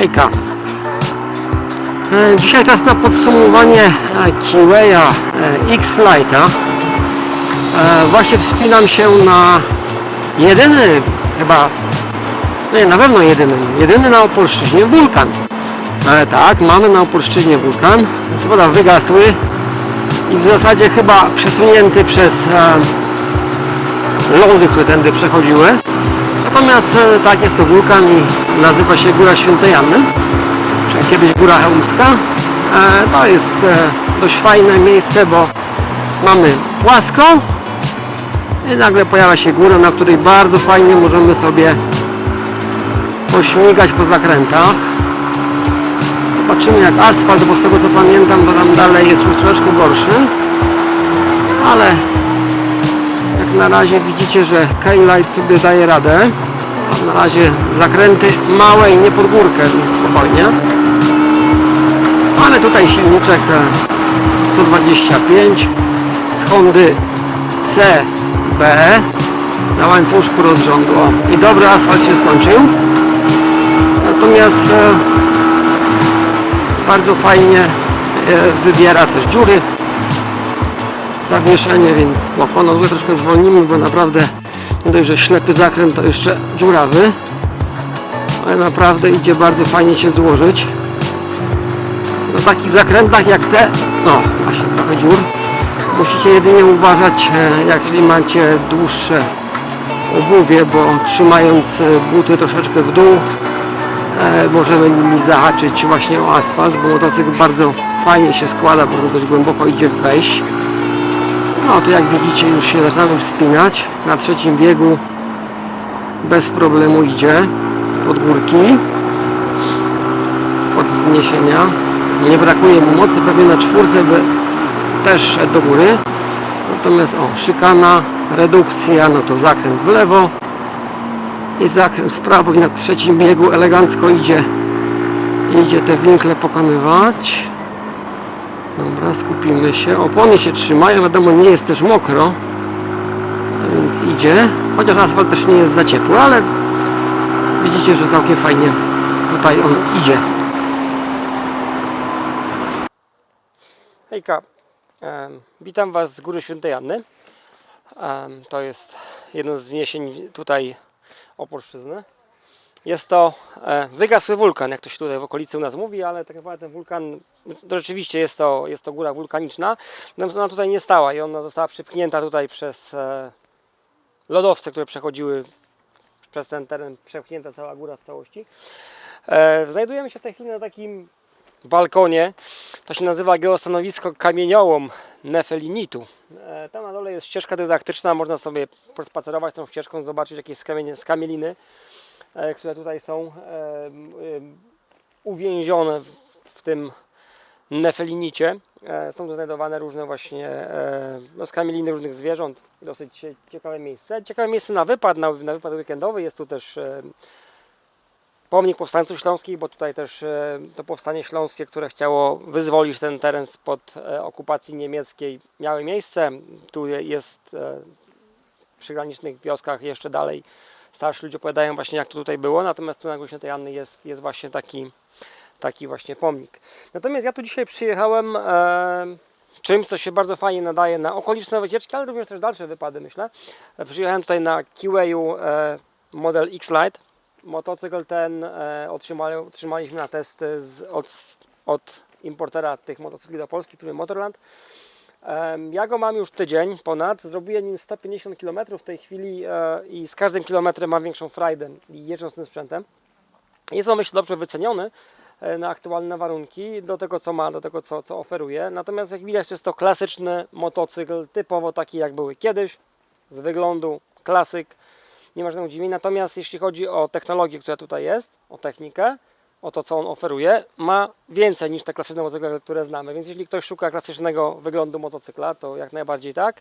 Hejka. E, Dzisiaj czas na podsumowanie e, Kiweya e, X-Lite'a. Właśnie wspinam się na jedyny, chyba, no nie, na pewno jedyny, jedyny na Opolszczyźnie wulkan. Tak, mamy na Opolszczyźnie wulkan. Co wygasły i w zasadzie chyba przesunięty przez lody, które tędy przechodziły. Natomiast tak, jest to wulkan i nazywa się Góra Świętej Anny, czyli kiedyś Góra Chełmska. E, To jest e, dość fajne miejsce, bo mamy płasko i nagle pojawia się góra, na której bardzo fajnie możemy sobie pośmigać po zakrętach. Zobaczymy jak asfalt, bo z tego co pamiętam, to tam dalej jest już troszeczkę gorszy. Ale jak na razie widzicie, że K-Light sobie daje radę. Na razie zakręty małe i nie pod górkę, więc spokojnie. Mamy tutaj silniczek e, 125 z Hondy CB na łańcuszku rozrządu. I dobry asfalt się skończył. Natomiast e, bardzo fajnie e, wybiera też dziury zawieszenie, więc spoko. No troszkę zwolnimy, bo naprawdę nie że ślepy zakręt to jeszcze dziurawy. Ale naprawdę idzie bardzo fajnie się złożyć. Na takich zakrętach jak te, no właśnie trochę dziur, musicie jedynie uważać, e, jeżeli macie dłuższe obuwie, bo trzymając e, buty troszeczkę w dół, e, możemy nimi zahaczyć właśnie o asfalt, bo motocykl bardzo fajnie się składa, bardzo też głęboko idzie wejść. No tu jak widzicie już się zaczynamy wspinać. Na trzecim biegu bez problemu idzie pod górki, od zniesienia. Nie brakuje mu mocy, pewnie na czwórce by też szedł do góry. Natomiast o, szykana, redukcja, no to zakręt w lewo i zakręt w prawo i na trzecim biegu elegancko idzie idzie te winkle pokonywać. Dobra, skupimy się. Opony się trzymają, wiadomo nie jest też mokro, więc idzie. Chociaż asfalt też nie jest za ciepły, ale widzicie, że całkiem fajnie tutaj on idzie. Hejka, witam Was z Góry Świętej Anny. To jest jedno z wniesień tutaj Opolszczyzny. Jest to e, wygasły wulkan, jak to się tutaj w okolicy u nas mówi, ale tak naprawdę ten wulkan, to rzeczywiście jest to, jest to góra wulkaniczna, natomiast ona tutaj nie stała i ona została przypchnięta tutaj przez e, lodowce, które przechodziły przez ten teren, przepchnięta cała góra w całości. E, znajdujemy się w tej chwili na takim balkonie, to się nazywa geostanowisko kamieniołom Nefelinitu. Tam na dole jest ścieżka dydaktyczna, można sobie prospacerować tą ścieżką, zobaczyć jakieś skamieliny które tutaj są e, em, uwięzione w, tym nefelinicie. E, Są tu znajdowane różne właśnie e, no, skamieliny różnych zwierząt. Dosyć cie- ciekawe miejsce. Ciekawe miejsce na wypad, na, na wypad weekendowy. Jest tu też e, pomnik powstańców śląskich, bo tutaj też e, to powstanie śląskie, które chciało wyzwolić ten teren spod e, okupacji niemieckiej, miały miejsce. Tu je- jest e, w przygranicznych wioskach jeszcze dalej starsi ludzie opowiadają właśnie jak to tutaj było, natomiast tu na Górze tej Anny jest, jest właśnie taki, taki właśnie pomnik. Natomiast ja tu dzisiaj przyjechałem e, czymś, co się bardzo fajnie nadaje na okoliczne wycieczki, ale również też dalsze wypady myślę. E, Przyjechałem tutaj na Kiweyu e, Model X-Lite. Motocykl ten e, otrzymali, otrzymaliśmy na testy z, od, od importera tych motocykli do Polski, firmy Motorland. Ja go mam już tydzień ponad, zrobiłem nim 150 km w tej chwili e, i z każdym kilometrem mam większą frajdę jeżdżąc tym sprzętem. Jest on myślę dobrze wyceniony e, na aktualne warunki, do tego co ma, do tego co, co oferuje. Natomiast jak widać jest to klasyczny motocykl, typowo taki jak były kiedyś, z wyglądu klasyk, nie ma żadnego dziwienia. Natomiast jeśli chodzi o technologię, która tutaj jest, o technikę, o to, co on oferuje, ma więcej niż te klasyczne motocykle, które znamy. Więc jeśli ktoś szuka klasycznego wyglądu motocykla, to jak najbardziej tak.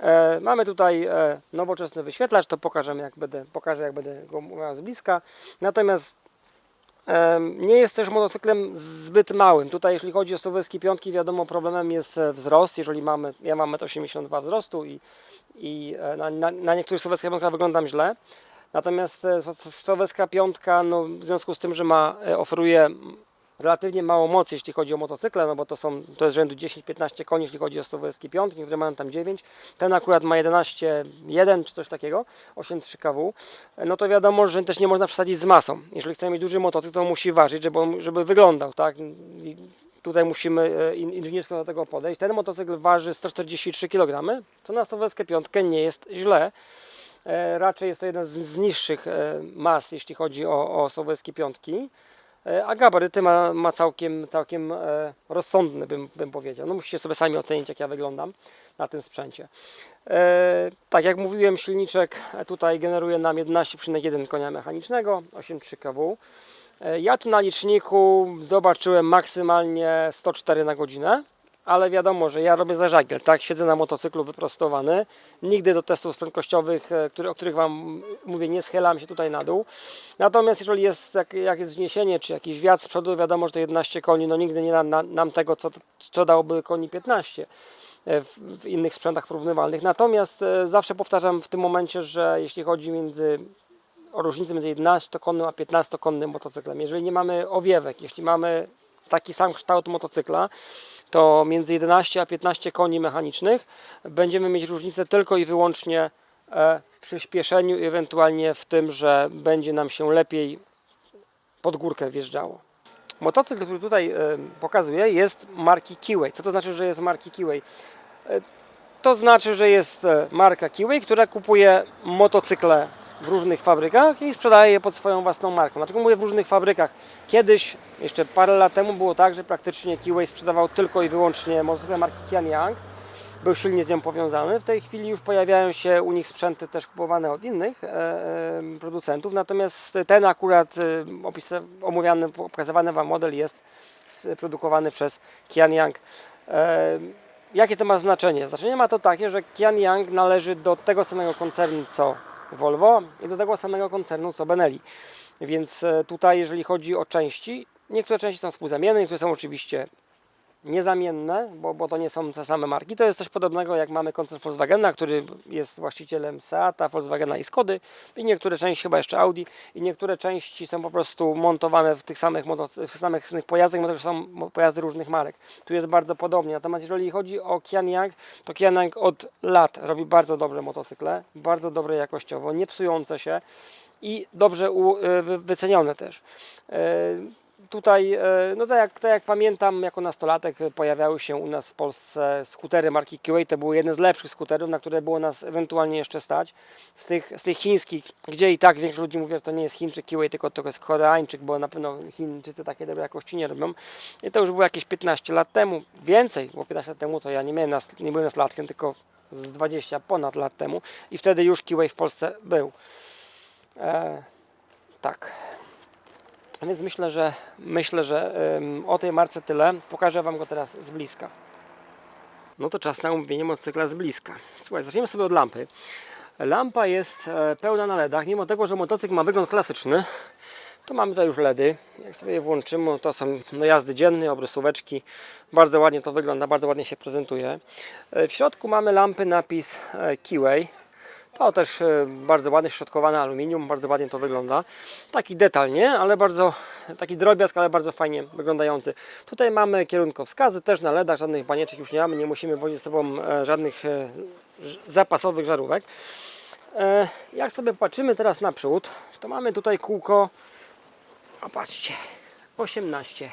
E, mamy tutaj e, nowoczesny wyświetlacz, to pokażemy, jak będę, pokażę, jak będę go miał z bliska. Natomiast em, nie jest też motocyklem zbyt małym. Tutaj, jeśli chodzi o Słoweski piątki, wiadomo, problemem jest e, wzrost. Jeżeli mamy, ja mam 1,82 m wzrostu i, i e, na, na, na niektórych piątkach wyglądam źle. Natomiast e, Słoweska piątka, no, w związku z tym, że ma, e, oferuje relatywnie mało mocy, jeśli chodzi o motocykle, no bo to są, to jest rzędu 10-15 koni, jeśli chodzi o Słoweski piątki, niektóre mają tam 9, ten akurat ma 11,1 czy coś takiego, 8,3 kW, no to wiadomo, że też nie można przesadzić z masą. Jeżeli chcemy mieć duży motocykl, to musi ważyć, żeby, żeby wyglądał, tak? I tutaj musimy e, in- inżyniersko do tego podejść. Ten motocykl waży 143 kg, co na Słoweskę piątkę nie jest źle. E, Raczej jest to jeden z, niższych e, mas, jeśli chodzi o, o piątki. E, A gabaryty ma, ma całkiem, całkiem rozsądne, bym, bym powiedział. No musicie sobie sami ocenić, jak ja wyglądam na tym sprzęcie. E, tak jak mówiłem, silniczek tutaj generuje nam 11,1 konia mechanicznego, 8,3 kW. E, Ja tu na liczniku zobaczyłem maksymalnie 104 na godzinę, ale wiadomo, że ja robię za żagiel, tak? Siedzę na motocyklu wyprostowany. Nigdy do testów prędkościowych, e, które, o których Wam mówię, nie schylam się tutaj na dół. Natomiast jeżeli jest jak, jak jest wzniesienie, czy jakiś wiatr z przodu, wiadomo, że to 11 koni, no nigdy nie da na, nam tego, co, co dałoby koni 15 e, w, w innych sprzętach porównywalnych. Natomiast e, zawsze powtarzam w tym momencie, że jeśli chodzi między o różnicę między 11-konnym a 15-konnym motocyklem. Jeżeli nie mamy owiewek, jeśli mamy taki sam kształt motocykla, to między 11 a 15 koni mechanicznych będziemy mieć różnicę tylko i wyłącznie e, w przyspieszeniu i ewentualnie w tym, że będzie nam się lepiej pod górkę wjeżdżało. Motocykl, który tutaj e, pokazuję, jest marki Kiway. Co to znaczy, że jest marki Kiway? E, To znaczy, że jest marka Kiway, która kupuje motocykle w różnych fabrykach i sprzedaje je pod swoją własną marką. Dlaczego mówię w różnych fabrykach? Kiedyś, jeszcze parę lat temu było tak, że praktycznie Kiway sprzedawał tylko i wyłącznie motocykle marki Kianyang. Był silnie z nią powiązany. W tej chwili już pojawiają się u nich sprzęty też kupowane od innych e, e, producentów. Natomiast ten akurat e, omówiany, pokazywany Wam model jest produkowany przez Kianyang. E, Jakie to ma znaczenie? Znaczenie ma to takie, że Kianyang należy do tego samego koncernu co Volvo i do tego samego koncernu co Benelli. Więc e, tutaj, jeżeli chodzi o części, niektóre części są współzamienne, niektóre są oczywiście niezamienne, bo, bo to nie są te same marki. To jest coś podobnego jak mamy koncern Volkswagena, który jest właścicielem Seata, Volkswagena i Skody i niektóre części chyba jeszcze Audi i niektóre części są po prostu montowane w tych samych, w samych pojazdach, mimo że są pojazdy różnych marek. Tu jest bardzo podobnie. Natomiast jeżeli chodzi o Kianyang, to Kianyang od lat robi bardzo dobre motocykle, bardzo dobre jakościowo, nie psujące się i dobrze u, y, wy- wycenione też. Tutaj, e, no tak jak, tak jak pamiętam, jako nastolatek pojawiały się u nas w Polsce skutery marki Kiway. To były jedne z lepszych skuterów, na które było nas ewentualnie jeszcze stać. Z tych, z tych chińskich, gdzie i tak większość ludzi mówi, że to nie jest Chińczyk Kiway, tylko to jest Koreańczyk, bo na pewno Chińczycy takie dobre jakości nie robią. I to już było jakieś 15 lat temu, więcej, bo 15 lat temu to ja nie, miałem nas, nie byłem nastolatkiem, tylko z 20 ponad lat temu i wtedy już Kiway w Polsce był. E, tak. Więc myślę, że myślę, że o tej marce tyle. Pokażę Wam go teraz z bliska. No to czas na omówienie motocykla z bliska. Słuchaj, zaczniemy sobie od lampy. Lampa jest e, pełna na LEDach. Mimo tego, że motocykl ma wygląd klasyczny, to mamy tutaj już LEDy. Jak sobie je włączymy, to są no, jazdy dzienne, obrysóweczki. Bardzo ładnie to wygląda, bardzo ładnie się prezentuje. E, W środku mamy lampy napis e, Kiway. To też e, bardzo ładnie środkowane aluminium, bardzo ładnie to wygląda. Taki detal, nie? Ale bardzo, taki drobiazg, ale bardzo fajnie wyglądający. Tutaj mamy kierunkowskazy, też na LEDach, żadnych banieczek już nie mamy, nie musimy wozić ze sobą e, żadnych e, zapasowych żarówek. Jak sobie patrzymy teraz naprzód, to mamy tutaj kółko, o patrzcie, 18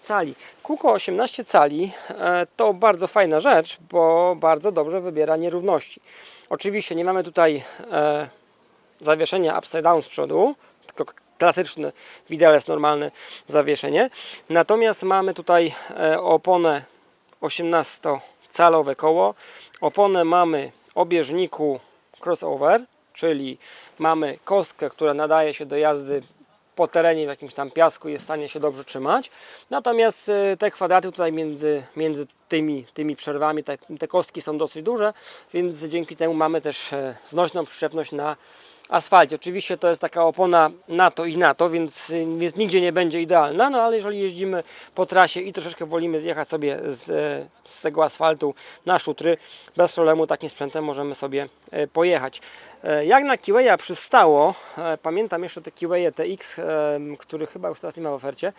cali. Kółko 18 cali e, to bardzo fajna rzecz, bo bardzo dobrze wybiera nierówności. Oczywiście nie mamy tutaj e, zawieszenia upside down z przodu, tylko klasyczny widelec, normalne zawieszenie. Natomiast mamy tutaj e, oponę 18-calowe koło. Oponę mamy o bieżniku crossover, czyli mamy kostkę, która nadaje się do jazdy po terenie w jakimś tam piasku jest w stanie się dobrze trzymać. Natomiast e, te kwadraty tutaj między, między tymi, tymi przerwami, te, te kostki są dosyć duże, więc dzięki temu mamy też e, znośną przyczepność na asfalcie. Oczywiście to jest taka opona na to i na to, więc, więc nigdzie nie będzie idealna, no ale jeżeli jeździmy po trasie i troszeczkę wolimy zjechać sobie z, z tego asfaltu na szutry, bez problemu takim sprzętem możemy sobie e, pojechać. E, Jak na Kiweya przystało, e, pamiętam jeszcze te Kiweya TX, który chyba już teraz nie ma w ofercie,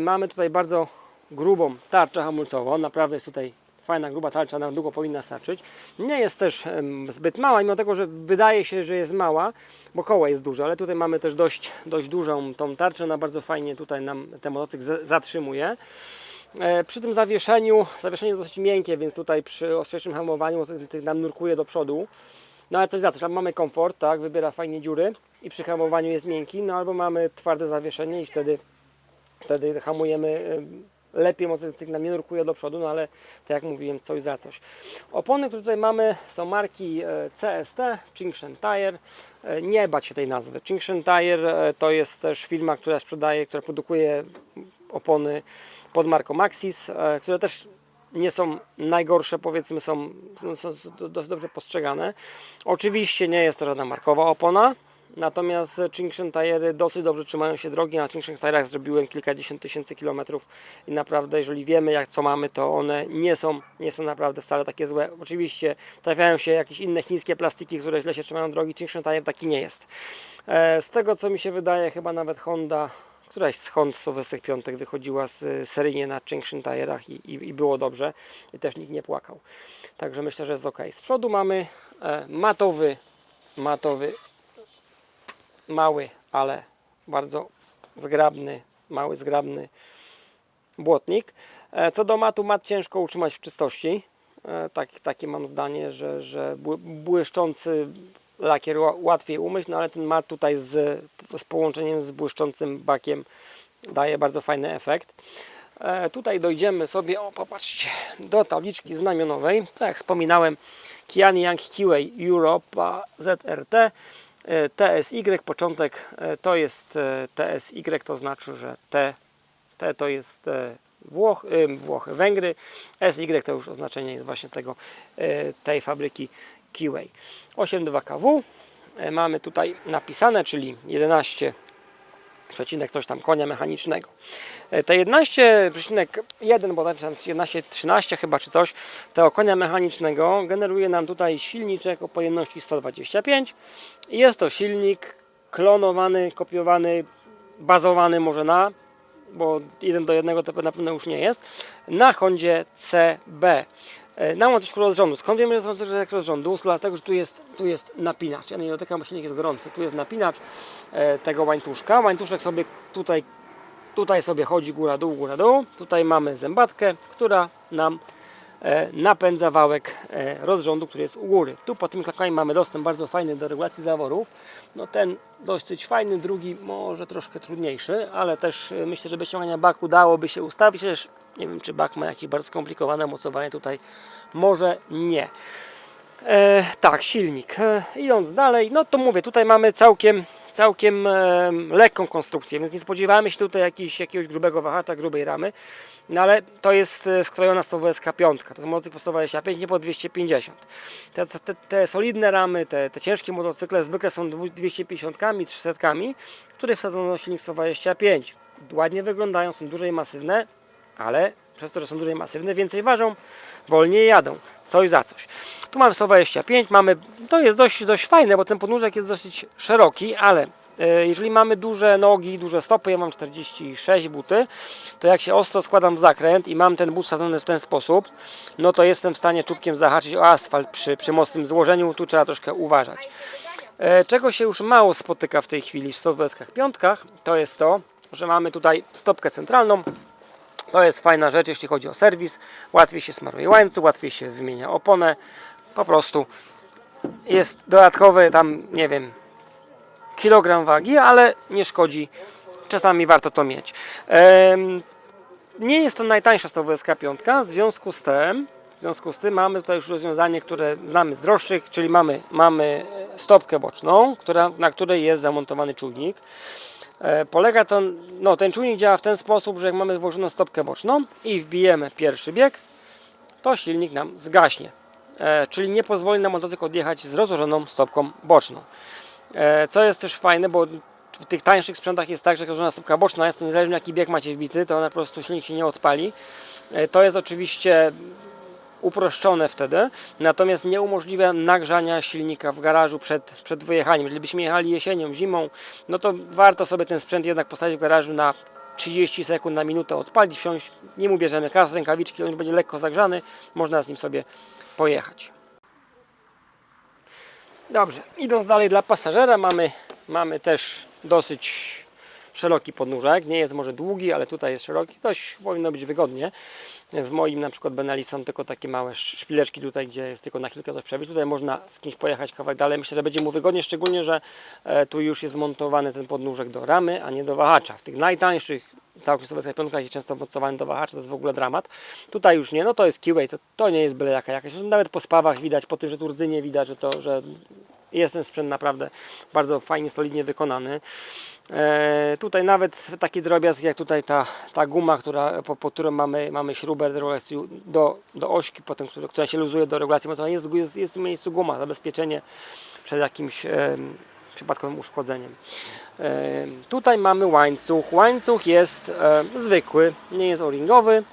mamy tutaj bardzo grubą tarczę hamulcową, naprawdę jest tutaj fajna, gruba tarcza, na długo powinna starczyć. Nie jest też zbyt mała, mimo tego, że wydaje się, że jest mała, bo koło jest duże, ale tutaj mamy też dość, dość dużą tą tarczę, ona bardzo fajnie tutaj nam ten motocykl zatrzymuje. E, Przy tym zawieszeniu, zawieszenie jest dosyć miękkie, więc tutaj przy ostrzejszym hamowaniu nam nurkuje do przodu. No ale coś za coś, mamy komfort, tak, wybiera fajnie dziury i przy hamowaniu jest miękki, no albo mamy twarde zawieszenie i wtedy, wtedy hamujemy em, lepiej, motocykl nam nie nurkuje do przodu, no ale tak jak mówiłem, coś za coś. Opony, które tutaj mamy są marki e, CST, Chingshen Tire. E, Nie bać się tej nazwy. Chingshen Tire e, to jest też firma, która sprzedaje, która produkuje opony pod marką Maxis, które też nie są najgorsze, powiedzmy, są, są, dobrze postrzegane. Oczywiście nie jest to żadna markowa opona, natomiast Chingshen Tire dosyć dobrze trzymają się drogi. Na Chingshen Tire'ach zrobiłem kilkadziesiąt tysięcy kilometrów i naprawdę, jeżeli wiemy, jak co mamy, to one nie są, nie są naprawdę wcale takie złe. Oczywiście trafiają się jakieś inne chińskie plastiki, które źle się trzymają drogi. Chingshen Tire taki nie jest. E, Z tego, co mi się wydaje, chyba nawet Honda Któraś z Hond Sylwester Piątek wychodziła z, y, seryjnie na Junction Tire'ach i, i, i było dobrze i też nikt nie płakał. Także myślę, że jest ok. Z przodu mamy e, matowy, matowy, mały, ale bardzo zgrabny, mały, zgrabny błotnik. E, co do matu, mat ciężko utrzymać w czystości. E, tak, takie mam zdanie, że, że bły- błyszczący lakier ła- łatwiej umyć, no ale ten mat tutaj z, z połączeniem z błyszczącym bakiem daje bardzo fajny efekt. E, tutaj dojdziemy sobie, o popatrzcie, do tabliczki znamionowej. Tak jak wspominałem, Kian Yang Kiway Europa ZRT TSY, początek e, to jest e, TSY, to znaczy, że T, T to jest e, Włoch, y, Włochy, Węgry, SY to już oznaczenie jest właśnie tego, e, tej fabryki Kiway. 8.2 kW e, mamy tutaj napisane, czyli 11 przecinek coś tam konia mechanicznego. E, Te 11,1 bodajże tam 11,13 chyba czy coś tego konia mechanicznego generuje nam tutaj silniczek o pojemności 125 i jest to silnik klonowany, kopiowany, bazowany może na bo jeden do jednego to na pewno już nie jest, na Hondzie CB. Na łączniku rozrządu. Skąd wiemy, że są coś rozrządu? Dlatego, że tu jest, tu jest napinacz. Ja nie dotykam, bo silnik jest gorący. Tu jest napinacz e, tego łańcuszka. Łańcuszek sobie tutaj, tutaj sobie chodzi góra, dół, góra, dół. Tutaj mamy zębatkę, która nam napędza wałek e, rozrządu, który jest u góry. Tu pod tym klakami mamy dostęp bardzo fajny do regulacji zaworów. No ten dosyć fajny, drugi może troszkę trudniejszy, ale też e, myślę, że bez ściągania baku dałoby się ustawić. Chociaż nie wiem, czy bak ma jakieś bardzo skomplikowane mocowanie tutaj. Może nie. E, tak, silnik. E, idąc dalej, no to mówię, tutaj mamy całkiem, całkiem lekką konstrukcję, więc nie spodziewamy się tutaj jakiś, jakiegoś grubego wahacza, grubej ramy. No ale to jest e, skrojona 100 SK5, to jest motocykl po 125, nie po 250. Te, te, te solidne ramy, te, te ciężkie motocykle zwykle są 250, 300, które wsadzono silnik 125. Ładnie wyglądają, są duże i masywne, ale przez to, że są duże i masywne, więcej ważą, wolniej jadą. Coś za coś. Tu mamy 125, mamy, to jest dość, dość fajne, bo ten podnóżek jest dosyć szeroki, ale e, jeżeli mamy duże nogi, duże stopy, ja mam 46 buty, to jak się ostro składam w zakręt i mam ten but wsadzony w ten sposób, no to jestem w stanie czubkiem zahaczyć o asfalt przy, przy mocnym złożeniu, tu trzeba troszkę uważać. E, Czego się już mało spotyka w tej chwili w 125, to jest to, że mamy tutaj stopkę centralną, to jest fajna rzecz, jeśli chodzi o serwis. Łatwiej się smaruje łańcuch, łatwiej się wymienia oponę. Po prostu jest dodatkowy tam, nie wiem, kilogram wagi, ale nie szkodzi. Czasami warto to mieć. Nie jest to najtańsza stawowska piątka, w związku z tym, w związku z tym mamy tutaj już rozwiązanie, które znamy z droższych, czyli mamy, mamy stopkę boczną, która, na której jest zamontowany czujnik. E, Polega to, no ten czujnik działa w ten sposób, że jak mamy włożoną stopkę boczną i wbijemy pierwszy bieg, to silnik nam zgaśnie. E, czyli nie pozwoli nam motocykl odjechać z rozłożoną stopką boczną. E, Co jest też fajne, bo w tych tańszych sprzętach jest tak, że każda stópka boczna jest, to niezależnie jaki bieg macie wbity, to ona po prostu silnik się nie odpali. To jest oczywiście uproszczone wtedy, natomiast nie umożliwia nagrzania silnika w garażu przed, przed wyjechaniem. Jeżeli byśmy jechali jesienią, zimą, no to warto sobie ten sprzęt jednak postawić w garażu na 30 sekund na minutę, odpalić, wsiąść, nie mu bierzemy kas, rękawiczki, on będzie lekko zagrzany, można z nim sobie pojechać. Dobrze, idąc dalej dla pasażera mamy, mamy też dosyć szeroki podnóżek, nie jest może długi, ale tutaj jest szeroki, dość powinno być wygodnie. W moim na przykład Benelli są tylko takie małe sz- szpileczki tutaj, gdzie jest tylko na kilka coś przebić. Tutaj można z kimś pojechać kawałek dalej. Myślę, że będzie mu wygodnie, szczególnie, że e, tu już jest montowany ten podnóżek do ramy, a nie do wahacza. W tych najtańszych całkiem sobie piątkach jest często montowany do wahacza, to jest w ogóle dramat. Tutaj już nie, no to jest QA, to, to nie jest byle jaka jakaś. Nawet po spawach widać, po tym, że tu rdzynie widać, że to, że jest ten sprzęt naprawdę bardzo fajnie, solidnie wykonany. E, tutaj nawet taki drobiazg jak tutaj ta, ta guma, która, po, po którą mamy, mamy śrubę do, do, do ośki, potem, która, która się luzuje do regulacji mocowania. Jest, jest, jest w miejscu guma, zabezpieczenie przed jakimś em, przypadkowym uszkodzeniem. E, tutaj mamy łańcuch. Łańcuch jest e, zwykły, nie jest o-ringowy.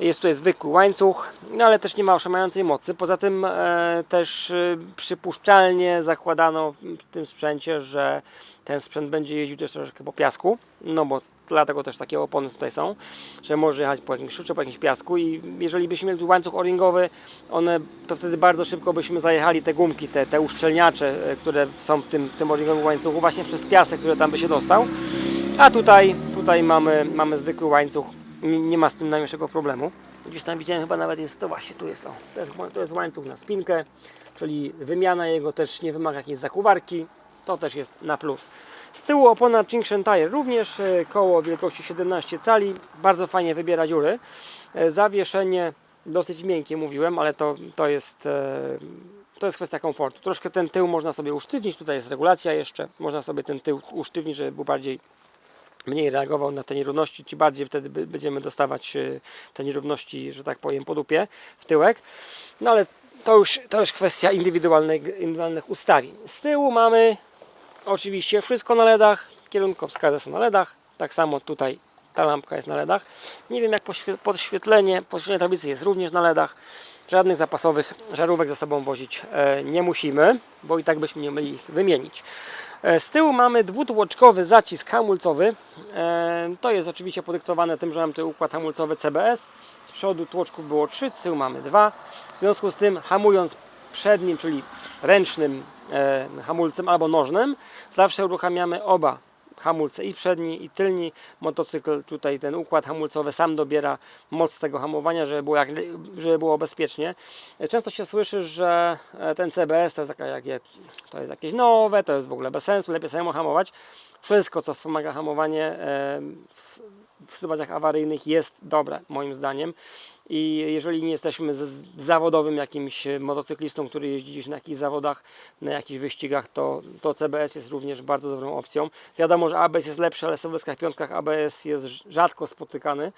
Jest tutaj zwykły łańcuch, no ale też nie ma oszałamiającej mocy. Poza tym e, też e, przypuszczalnie zakładano w tym sprzęcie, że ten sprzęt będzie jeździł też troszeczkę po piasku, no bo dlatego też takie opony tutaj są, że może jechać po jakimś szuczu, po jakimś piasku i jeżeli byśmy mieli łańcuch o-ringowy, one, to wtedy bardzo szybko byśmy zajechali te gumki, te, te uszczelniacze, e, które są w tym, w tym o-ringowym łańcuchu właśnie przez piasek, który tam by się dostał. A tutaj, tutaj mamy, mamy zwykły łańcuch, nie, ma z tym najmniejszego problemu. Gdzieś tam widziałem chyba nawet jest, to właśnie tu jest o, to jest, to jest łańcuch na spinkę, czyli wymiana jego też nie wymaga jakiejś zakuwarki, to też jest na plus. Z tyłu opona Junction Tire również e, koło wielkości 17 cali, bardzo fajnie wybiera dziury. E, Zawieszenie dosyć miękkie mówiłem, ale to, to jest e, to jest kwestia komfortu. Troszkę ten tył można sobie usztywnić, tutaj jest regulacja jeszcze, można sobie ten tył usztywnić, żeby był bardziej mniej reagował na te nierówności, ci bardziej wtedy będziemy dostawać e, te nierówności, że tak powiem, po dupie w tyłek. No ale to już, to już kwestia indywidualnych, indywidualnych ustawień. Z tyłu mamy oczywiście wszystko na LEDach, kierunkowskazy są na LEDach, tak samo tutaj ta lampka jest na LEDach. Nie wiem jak podświetlenie, podświetlenie tablicy jest również na LEDach. Żadnych zapasowych żarówek ze sobą wozić e, nie musimy, bo i tak byśmy nie mieli ich wymienić. E, Z tyłu mamy dwutłoczkowy zacisk hamulcowy. E, To jest oczywiście podyktowane tym, że mamy tutaj układ hamulcowy CBS. Z przodu tłoczków było 3, z tyłu mamy 2. W związku z tym hamując przednim, czyli ręcznym e, hamulcem albo nożnym, zawsze uruchamiamy oba hamulce i przedni i tylni. Motocykl tutaj ten układ hamulcowy sam dobiera moc tego hamowania, żeby było, jak, żeby było bezpiecznie. Często się słyszy, że e, ten CBS to jest, taka, jakie, to jest jakieś nowe, to jest w ogóle bez sensu, lepiej samemu hamować. Wszystko, co wspomaga hamowanie e, w, sytuacjach awaryjnych jest dobre, moim zdaniem. I jeżeli nie jesteśmy zawodowym jakimś motocyklistą, który jeździ gdzieś na jakichś zawodach, na jakichś wyścigach, to, to CBS jest również bardzo dobrą opcją. Wiadomo, że ABS jest lepszy, ale w sowieskich piątkach ABS jest rzadko spotykany,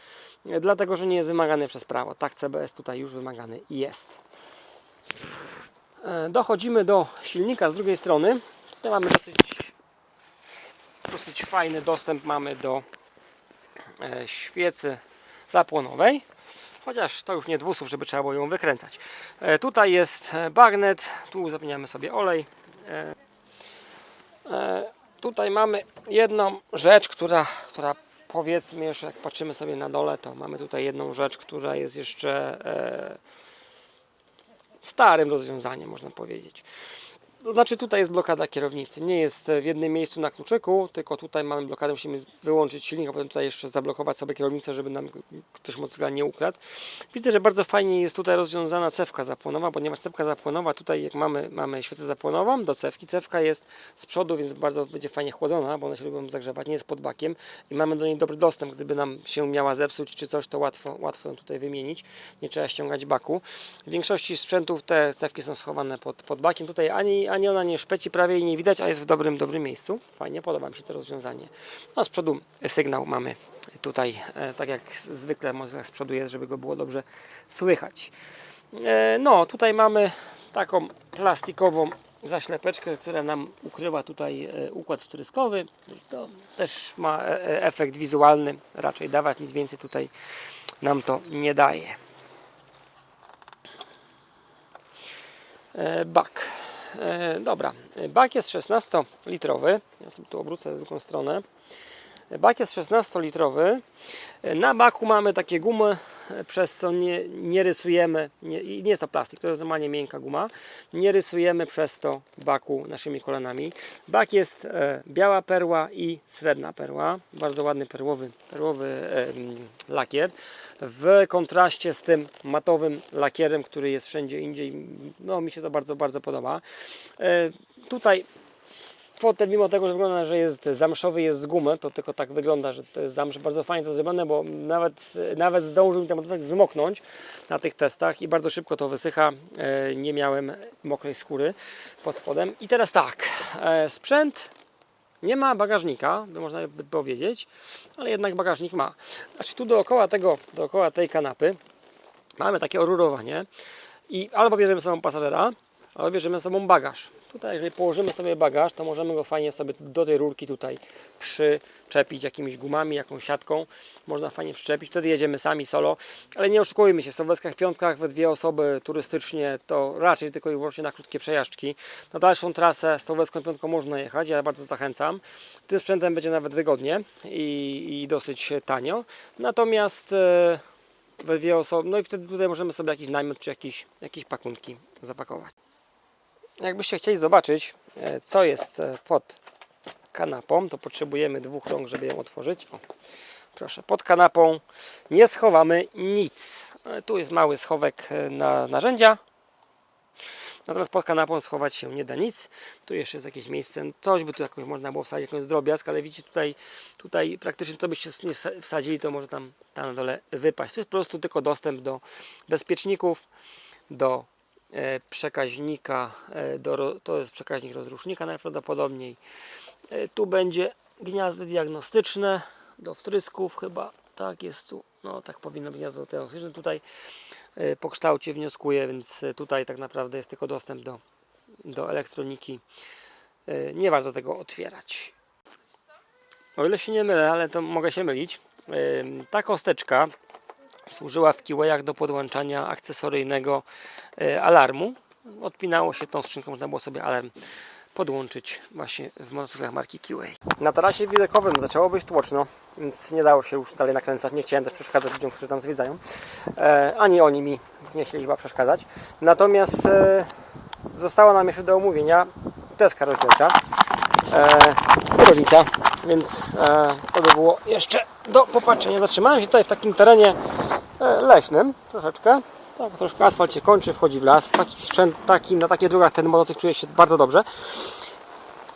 dlatego że nie jest wymagany przez prawo. Tak, CBS tutaj już wymagany jest. E, Dochodzimy do silnika z drugiej strony. Tutaj mamy dosyć, dosyć fajny dostęp mamy do świecy zapłonowej. Chociaż to już nie dwusów, żeby trzeba było ją wykręcać. E, tutaj jest e, bagnet, tu zapiniamy sobie olej. E, e, tutaj mamy jedną rzecz, która, która powiedzmy jeszcze jak patrzymy sobie na dole, to mamy tutaj jedną rzecz, która jest jeszcze e, starym rozwiązaniem, można powiedzieć. To znaczy tutaj jest blokada kierownicy. Nie jest w jednym miejscu na kluczyku, tylko tutaj mamy blokadę, musimy wyłączyć silnik, a potem tutaj jeszcze zablokować sobie kierownicę, żeby nam ktoś mocno nie ukradł. Widzę, że bardzo fajnie jest tutaj rozwiązana cewka zapłonowa, ponieważ cewka zapłonowa tutaj jak mamy, mamy świecę zapłonową do cewki, cewka jest z przodu, więc bardzo będzie fajnie chłodzona, bo one się lubią zagrzewać, nie jest pod bakiem i mamy do niej dobry dostęp, gdyby nam się miała zepsuć czy coś, to łatwo, łatwo ją tutaj wymienić, nie trzeba ściągać baku. W większości sprzętów te cewki są schowane pod, pod bakiem, tutaj ani, ani ona nie szpeci prawie i nie widać, a jest w dobrym, dobrym miejscu. Fajnie, podoba mi się to rozwiązanie. No z przodu sygnał mamy tutaj, e, tak jak zwykle może z przodu jest, żeby go było dobrze słychać. E, no, tutaj mamy taką plastikową zaślepeczkę, która nam ukryła tutaj e, układ wtryskowy. To też ma efekt wizualny, raczej dawać nic więcej tutaj nam to nie daje. Bak. E, Dobra, bak jest 16-litrowy. Ja sobie tu obrócę drugą stronę. Bak jest 16-litrowy. E, Na baku mamy takie gumy, przez co nie, nie rysujemy, nie, nie jest to plastik, to jest normalnie miękka guma, nie rysujemy przez to baku naszymi kolanami. Bak jest e, biała perła i srebrna perła, bardzo ładny perłowy, perłowy e, lakier, w kontraście z tym matowym lakierem, który jest wszędzie indziej, no mi się to bardzo, bardzo podoba. E, tutaj fotel, mimo tego, że wygląda, że jest zamszowy, jest z gumy, to tylko tak wygląda, że to jest zamsz. Bardzo fajnie to zrobione, bo nawet, nawet zdążył mi ten mototek zmoknąć na tych testach i bardzo szybko to wysycha. E, Nie miałem mokrej skóry pod spodem. I teraz tak, e, sprzęt nie ma bagażnika, by można by powiedzieć, ale jednak bagażnik ma. Znaczy tu dookoła tego, dookoła tej kanapy mamy takie orurowanie i albo bierzemy sobą pasażera, albo bierzemy sobą bagaż. Tutaj, jeżeli położymy sobie bagaż, to możemy go fajnie sobie do tej rurki tutaj przyczepić jakimiś gumami, jakąś siatką. Można fajnie przyczepić. Wtedy jedziemy sami solo, ale nie oszukujmy się, w Słoweskach piątkach we dwie osoby turystycznie to raczej tylko i wyłącznie na krótkie przejażdżki. Na dalszą trasę z Słoweską piątką można jechać, ja bardzo zachęcam. Tym sprzętem będzie nawet wygodnie i, i dosyć tanio. Natomiast e, we dwie osoby, no i wtedy tutaj możemy sobie jakiś namiot czy jakieś, jakieś pakunki zapakować. Jakbyście chcieli zobaczyć, e, co jest e, pod kanapą, to potrzebujemy dwóch rąk, żeby ją otworzyć. O, proszę, pod kanapą nie schowamy nic. E, Tu jest mały schowek na narzędzia. Natomiast pod kanapą schować się nie da nic. Tu jeszcze jest jakieś miejsce, coś by tu jakoś można było wsadzić, jakąś drobiazg, ale widzicie tutaj, tutaj praktycznie co byście nie wsa- wsadzili, to może tam, tam na dole wypaść. To jest po prostu tylko dostęp do bezpieczników, do przekaźnika, e, do, to jest przekaźnik rozrusznika najprawdopodobniej. E, tu będzie gniazdo diagnostyczne do wtrysków chyba, tak jest tu, no tak powinno być gniazdo diagnostyczne. Tutaj e, po kształcie wnioskuję, więc e, tutaj tak naprawdę jest tylko dostęp do, do elektroniki. E, Nie warto tego otwierać. O ile się nie mylę, ale to mogę się mylić. Ta kosteczka służyła w kiłejach do podłączania akcesoryjnego e, alarmu. Odpinało się tą skrzynką, można było sobie alarm podłączyć właśnie w motocyklach marki Kiway. Na tarasie widokowym zaczęło być tłoczno, więc nie dało się już dalej nakręcać. Nie chciałem też przeszkadzać ludziom, którzy tam zwiedzają. E, ani oni mi nie chcieli chyba przeszkadzać. Natomiast e, została nam jeszcze do omówienia deska rozdzielcza e, i różnica, więc e, to by było jeszcze do popatrzenia. Zatrzymałem się tutaj w takim terenie leśnym troszeczkę. Tak, troszkę asfalt się kończy, wchodzi w las. Taki sprzęt, taki, na takich drogach ten motocykl czuje się bardzo dobrze.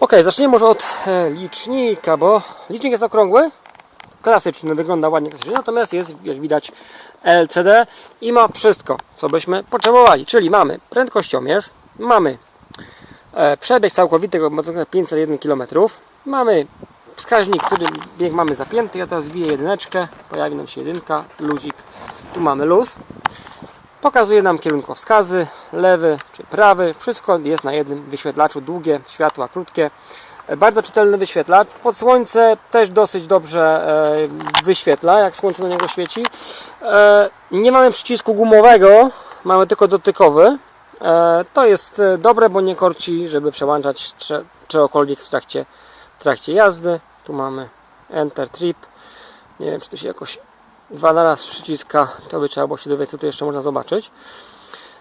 Ok, zaczniemy może od e, licznika, bo licznik jest okrągły, klasyczny, wygląda ładnie klasycznie, natomiast jest, jak widać, LCD i ma wszystko, co byśmy potrzebowali. Czyli mamy prędkościomierz, mamy e, przebieg całkowity tego motocykla 501 km, mamy wskaźnik, który bieg mamy zapięty, ja teraz wbiję jedyneczkę, pojawi nam się jedynka, luzik, tu mamy luz. Pokazuje nam kierunkowskazy, lewy czy prawy, wszystko jest na jednym wyświetlaczu, długie światła, krótkie. Bardzo czytelny wyświetlacz. Pod słońce też dosyć dobrze e, wyświetla, jak słońce na niego świeci. E, Nie mamy przycisku gumowego, mamy tylko dotykowy. E, To jest dobre, bo nie korci, żeby przełączać cze- czegokolwiek w trakcie, w trakcie jazdy. Tu mamy Enter Trip. Nie wiem, czy to się jakoś dwa na raz przyciska, to by trzeba było się dowiedzieć, co tu jeszcze można zobaczyć.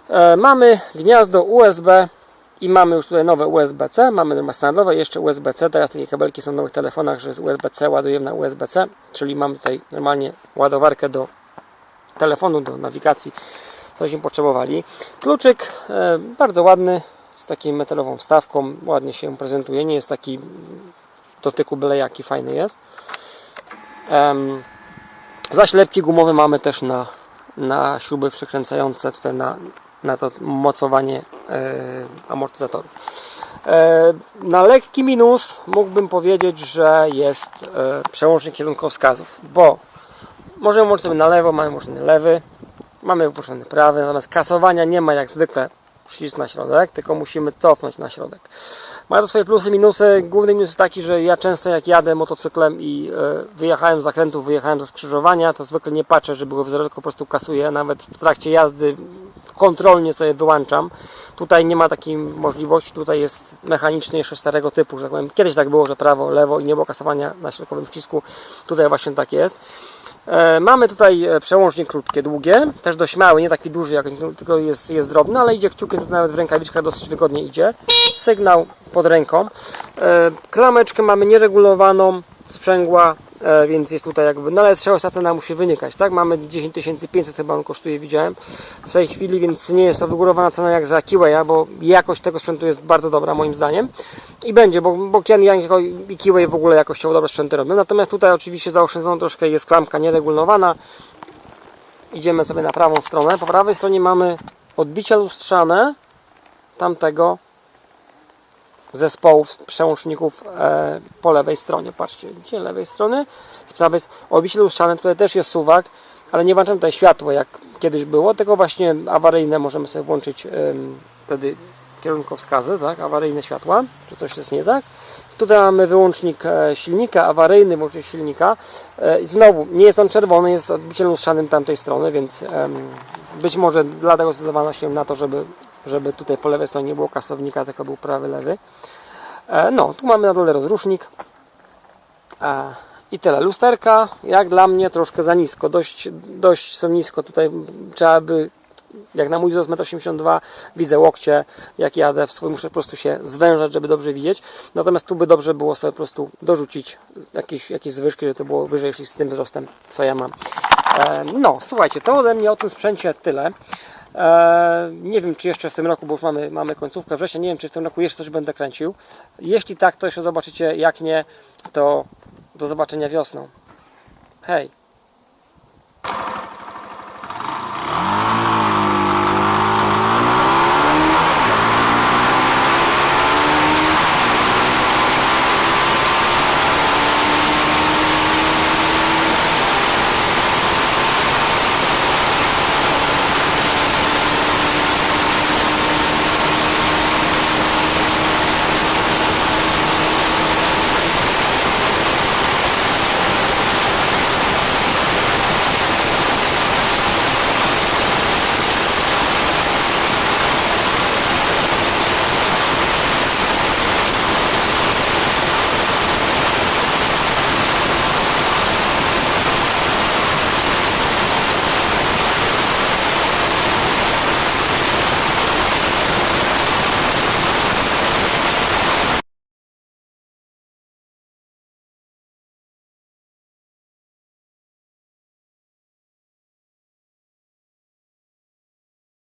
E, mamy gniazdo USB i mamy już tutaj nowe USB-C, mamy standardowe, jeszcze USB-C, teraz takie kabelki są w nowych telefonach, że z USB-C ładujemy na USB-C, czyli mamy tutaj normalnie ładowarkę do telefonu, do nawigacji, cośmy potrzebowali. Kluczyk e, bardzo ładny, z taką metalową wstawką, ładnie się prezentuje, nie jest taki dotyku byle jaki, fajny jest. Em, Zaślepki gumowe mamy też na, na śruby przekręcające tutaj na, na to mocowanie e, amortyzatorów. E, na lekki minus mógłbym powiedzieć, że jest e, przełącznik kierunkowskazów, bo możemy włączyć sobie na lewo, mamy włączony lewy, mamy włączony prawy, natomiast kasowania nie ma jak zwykle przycisk na środek, tylko musimy cofnąć na środek. Ma to swoje plusy, minusy. Główny minus jest taki, że ja często jak jadę motocyklem i e, wyjechałem z zakrętów, wyjechałem ze skrzyżowania, to zwykle nie patrzę, żeby go wzorek po prostu kasuję. Nawet w trakcie jazdy kontrolnie sobie wyłączam. Tutaj nie ma takiej możliwości, tutaj jest mechaniczny jeszcze starego typu, że tak powiem. Kiedyś tak było, że prawo, lewo i nie było kasowania na środkowym przycisku. Tutaj właśnie tak jest. E, Mamy tutaj e, przełącznik krótkie, długie, też dość mały, nie taki duży, jak, tylko jest, jest drobny, ale idzie kciukiem, to nawet w rękawiczkach dosyć wygodnie idzie. Sygnał pod ręką. E, Klameczkę mamy nieregulowaną, sprzęgła, więc jest tutaj jakby, no ale trzeba cena musi wynikać, tak? Mamy 10 500 chyba on kosztuje, widziałem w tej chwili, więc nie jest to wygórowana cena jak za Kiwaya, bo jakość tego sprzętu jest bardzo dobra moim zdaniem. I będzie, bo, bo Kian Yang i Kiway w ogóle jakościowo dobre sprzęty robią. Natomiast tutaj oczywiście zaoszczędzono troszkę, jest klamka nieregulowana. Idziemy sobie na prawą stronę. Po prawej stronie mamy odbicia lustrzane tamtego zespołów przełączników e, po lewej stronie. Patrzcie, widzicie, lewej strony, z prawej odbicie lustrzane, tutaj też jest suwak, ale nie włączam tutaj światła jak kiedyś było, tylko właśnie awaryjne możemy sobie włączyć em, wtedy kierunkowskazy, tak, awaryjne światła, czy coś jest nie tak. Tutaj mamy wyłącznik e, silnika, awaryjny wyłącznik silnika. E, i znowu, nie jest on czerwony, jest odbiciem lustrzanym tamtej strony, więc być może dlatego zdecydowano się na to, żeby, żeby tutaj po lewej stronie nie było kasownika, tylko był prawy, lewy. E, no, tu mamy na dole rozrusznik. E, I tyle. Lusterka, jak dla mnie, troszkę za nisko. Dość, dość są nisko. Tutaj trzeba by, jak na mój wzrost 1,82 m, widzę łokcie, jak jadę w swój, muszę po prostu się zwężać, żeby dobrze widzieć. Natomiast tu by dobrze było sobie po prostu dorzucić jakieś, jakieś zwyżki, żeby to było wyżej, jeśli z tym wzrostem, co ja mam. E, no, słuchajcie, to ode mnie o tym sprzęcie tyle. E, nie wiem, czy jeszcze w tym roku, bo już mamy, mamy końcówkę września, nie wiem, czy w tym roku jeszcze coś będę kręcił. Jeśli tak, to jeszcze zobaczycie, jak nie, to do zobaczenia wiosną. Hej!